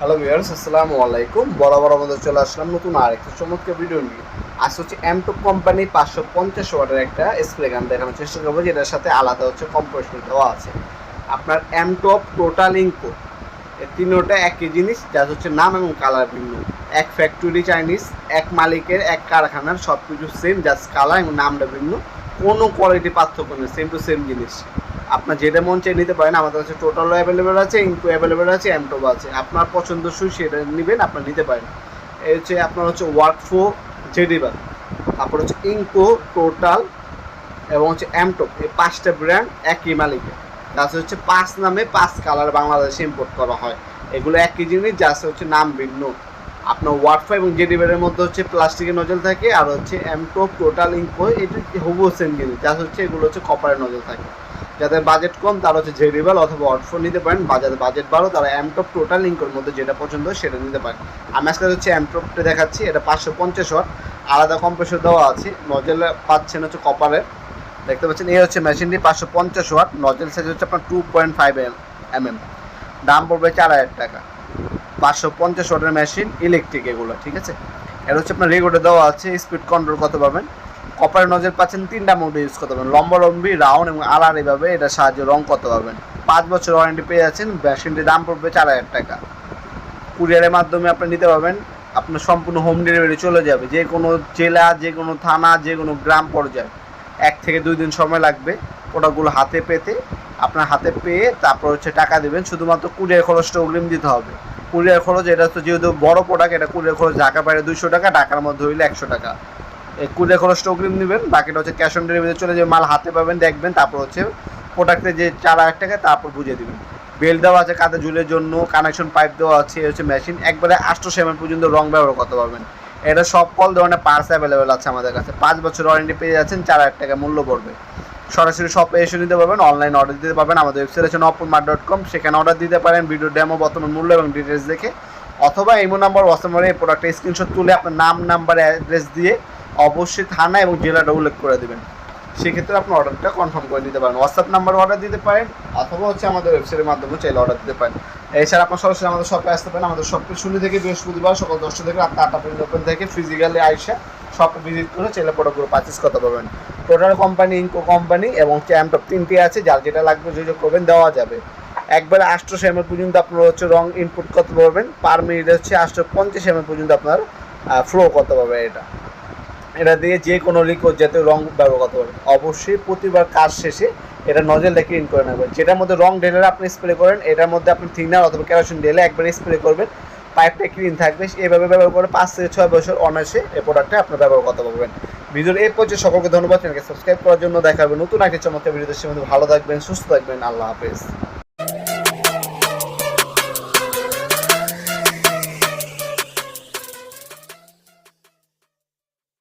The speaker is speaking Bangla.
হ্যালো ভিউয়ার্স আসসালামু আলাইকুম। বরাবর আমাদের চলে আসলাম নতুন আরেকটা চমৎকার ভিডিও নিয়ে। আজ হচ্ছে এমটপ কোম্পানি পাঁচশো পঞ্চাশ ওয়াটের একটা স্প্রে গান দেখানোর চেষ্টা করব, যেটার সাথে আলাদা হচ্ছে কম্প্রেসর দেওয়া আছে। আপনার এমটপ টোটাল ইনকো এই তিনোটা একই জিনিস যা হচ্ছে নাম এবং কালার ভিন্ন। এক ফ্যাক্টরি চাইনিজ এক মালিকের, এক কারখানার সব কিছু সেম জাস্ট কালার এবং নামটা ভিন্ন। কোনো কোয়ালিটি পার্থক্য নেই সেম টু সেম জিনিস। আপনার যেটা মন চাই নিতে পারেন, আমাদের কাছে টোটালও অ্যাভেলেবেল আছে ইনকো অ্যাভেলেবেল আছে এমটোব আছে। আপনার পছন্দসই সেটা নেবেন, আপনার নিতে পারেন। এই হচ্ছে আপনার হচ্ছে ওয়ার্ক ফো জেডিবার তারপর হচ্ছে ইনকো টোটাল এবং হচ্ছে এমটোপ এই পাঁচটা ব্র্যান্ড একই মালিকের। যাতে হচ্ছে পাঁচ নামে পাঁচ কালার বাংলাদেশে ইম্পোর্ট করা হয়। এগুলো একই জিনিস যাতে হচ্ছে নাম ভিন্ন। আপনার ওয়াটফা এবং জেডিবের মধ্যে হচ্ছে প্লাস্টিকের নজল থাকে, আর হচ্ছে এমটোপ টোটাল ইনকো এটা হুবু সেম জিনিস। যা হচ্ছে এগুলো হচ্ছে কপারের নজল থাকে। যাদের বাজেট কম, তারা হচ্ছে জেডিবেল অথবা ওয়াটফোন নিতে পারেন। বা যাদের বাজেট বাড়ো তারা এমটপ টোটাল ইনকোর মধ্যে যেটা পছন্দ সেটা নিতে পারেন। আমি আজকে হচ্ছে এমটপটা দেখাচ্ছি, এটা পাঁচশো পঞ্চাশ ওয়াট। আলাদা কম্প্রেসর দেওয়া আছে নজেল পাচ্ছেন হচ্ছে কপারের দেখতে পাচ্ছেন, এই হচ্ছে মেশিনটি পাঁচশো পঞ্চাশ ওয়াট। নজেল সাইজ হচ্ছে আপনার two point five M M দাম পড়বে চার হাজার টাকা। পাঁচশো পঞ্চাশ ওয়াটের মেশিন ইলেকট্রিক এগুলো, ঠিক আছে? এটা হচ্ছে আপনার রেগুলেটর দেওয়া আছে স্পিড কন্ট্রোল কত পাবেন? কপারের নজর পাচ্ছেন তিনটা মোডে ইউজ করতে পারবেন। লম্বা, লম্বি রাউন্ড এবং আলার এভাবে এটা সাহায্যে রং করতে পারবেন। পাঁচ বছর ওয়ারেন্টি পেয়ে যাচ্ছেন মেশিনটির দাম পড়বে চার হাজার টাকা। কুরিয়ারের মাধ্যমে আপনি নিতে পারবেন, আপনার সম্পূর্ণ হোম ডেলিভারি চলে যাবে। যে কোনো জেলা, যে কোনো থানা, যে কোনো গ্রাম পর্যায়ে। এক থেকে দুই দিন সময় লাগবে প্রোডাক্টগুলো হাতে পেতে। আপনার হাতে পেয়ে তারপর হচ্ছে টাকা দেবেন। শুধুমাত্র কুরিয়ার খরচটা অগ্রিম দিতে হবে। কুরিয়ার খরচ, এটা তো যেহেতু বড় প্রোডাক্ট এটা কুরিয়ার খরচ ঢাকা বাইরে দুশো টাকা, ঢাকার মধ্যে হইলে একশো টাকা। কুরিয়ার খরচটা অগ্রিম নেবেন, বাকিটা হচ্ছে ক্যাশ অন ডেলিভারি চলে যাবে, মাল হাতে পাবেন, দেখবেন, তারপর হচ্ছে প্রোডাক্টে যে চার হাজার টাকা, তারপর বুঝিয়ে দেবেন। বেল দেওয়া আছে কাঁধে ঝুলের জন্য কানেকশন পাইপ দেওয়া আছে হচ্ছে মেশিন একবারে আটশো সেমের পর্যন্ত রং ব্যবহার করতে পারবেন। এটা সব কল ধরনের পার্টস অ্যাভেলেবেল আছে আমাদের কাছে। পাঁচ বছর ওয়ারেন্টি পেয়ে যাচ্ছেন, চার হাজার টাকা মূল্য পড়বে। সরাসরি শপে এসে নিতে পারবেন অনলাইন অর্ডার দিতে পারবেন। আমাদের ওয়েবসাইট আছে নপুরমার ডট কম সেখানে অর্ডার দিতে পারেন ভিডিও ডেমো বর্তমান মূল্য এবং ডিটেলস দেখে। অথবা ইমো নাম্বার হোয়াটসঅ্যাপ নাম্বারে এই প্রোডাক্টের স্ক্রিনশট তুলে আপনার নাম নাম্বার অ্যাড্রেস দিয়ে অবশ্যই থানা এবং জেলাটা উল্লেখ করে দেবেন। সেক্ষেত্রে আপনি অর্ডারটা কনফার্ম করে দিতে পারেন। হোয়াটসঅ্যাপ নাম্বার অর্ডার দিতে পারেন, অথবা হচ্ছে আমাদের ওয়েবসাইটের মাধ্যমে চাইলে অর্ডার দিতে পারেন। এছাড়া আপনার সরাসরি আমাদের শপে আসতে পারেন। আমাদের শপে শূন্য থেকে বৃহস্পতিবার সকাল দশটা থেকে রাত আটটা পর্যন্ত ওপেন থেকে ফিজিক্যালি আইসা শপে ভিজিট করে চাইলে প্রোডাক্টগুলো পারচেস করতে পারবেন। টোটাল কোম্পানি ইনকো কোম্পানি এবং চ্যাম্পটপ তিনটি আছে। যার যেটা লাগবে যোগাযোগ করবেন, দেওয়া যাবে। একবারে আটশো এমএল পর্যন্ত আপনার হচ্ছে রং ইনপুট করতে পারবেন। পার মিনিট হচ্ছে আটশো পঞ্চাশ এমএল পর্যন্ত আপনার ফ্লো করতে পারবেন এটা। এটা দিয়ে যে কোনো লিকুইড জাতীয় রং ব্যবহার করতে পারবেন অবশ্যই প্রতিবার কাজ শেষে এটা নজেলটা ক্লিন করে নেবেন। যেটার মধ্যে রং ঢেলে আপনি স্প্রে করেন, এটার মধ্যে আপনি থিনার অথবা কেরোসিন ঢেলে একবার স্প্রে করবেন। পাইপটা ক্লিন থাকবে, এভাবে ব্যবহার করে পাঁচ থেকে ছয় বছর অনায়াসে এই প্রোডাক্টটা আপনার ব্যবহার করতে পারবেন। ভিডিওর এই পর্যায়ে সকলকে ধন্যবাদ। চ্যানেলকে সাবস্ক্রাইব করার জন্য দেখা হবে নতুন একটা চমৎকার ভিডিও দেশের মধ্যে ভালো থাকবেন, সুস্থ থাকবেন। আল্লাহ হাফেজ।